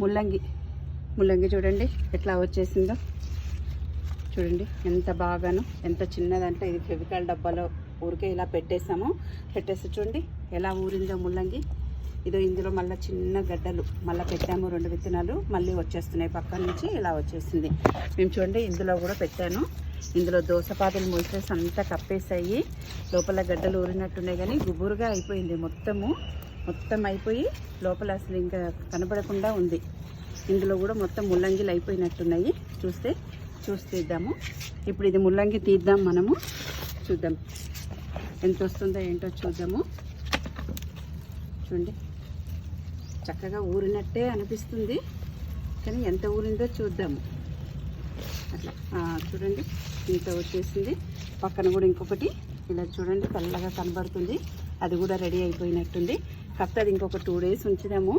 ముల్లంగి. ముల్లంగి చూడండి ఎట్లా వచ్చేసిందో. చూడండి ఎంత బాగాను ఎంత చిన్నదంటే ఇది ఫెవికాల్ డబ్బాలో ఊరికే ఇలా పెట్టేసాము. పెట్టేసి చూడండి ఎలా ఊరిందో ముల్లంగి. ఇదో ఇందులో మళ్ళీ చిన్న గడ్డలు. మళ్ళీ పెట్టాము రెండు విత్తనాలు మళ్ళీ వచ్చేస్తున్నాయి పక్క నుంచి ఇలా వచ్చేసింది. మేము చూడండి ఇందులో కూడా పెట్టాను. ఇందులో దోసపాదులు మొలిసేసి అంతా కప్పేసాయి లోపల గడ్డలు ఊరినట్టున్నాయి కానీ గుబురుగా అయిపోయింది మొత్తము. మొత్తం అయిపోయి లోపల అసలు ఇంకా కనపడకుండా ఉంది. ఇందులో కూడా మొత్తం ముల్లంగిలు అయిపోయినట్టున్నాయి. చూస్తే చూసి తీద్దాము. ఇప్పుడు ఇది ముల్లంగి తీద్దాం మనము. చూద్దాం. ఎంత వస్తుందో ఏంటో చూద్దాము. చూడండి. చక్కగా ఊరినట్టే అనిపిస్తుంది. కానీ ఎంత ఊరిందో చూద్దాము. అట్లా. చూడండి. ఇంత వచ్చేసింది. పక్కన కూడా ఇంకొకటి. ఇలా చూడండి తెల్లగా కనబడుతుంది. అది కూడా రెడీ అయిపోయినట్టుంది. కాకపోతే అది ఇంకొక టూ డేస్ ఉంచుదాము.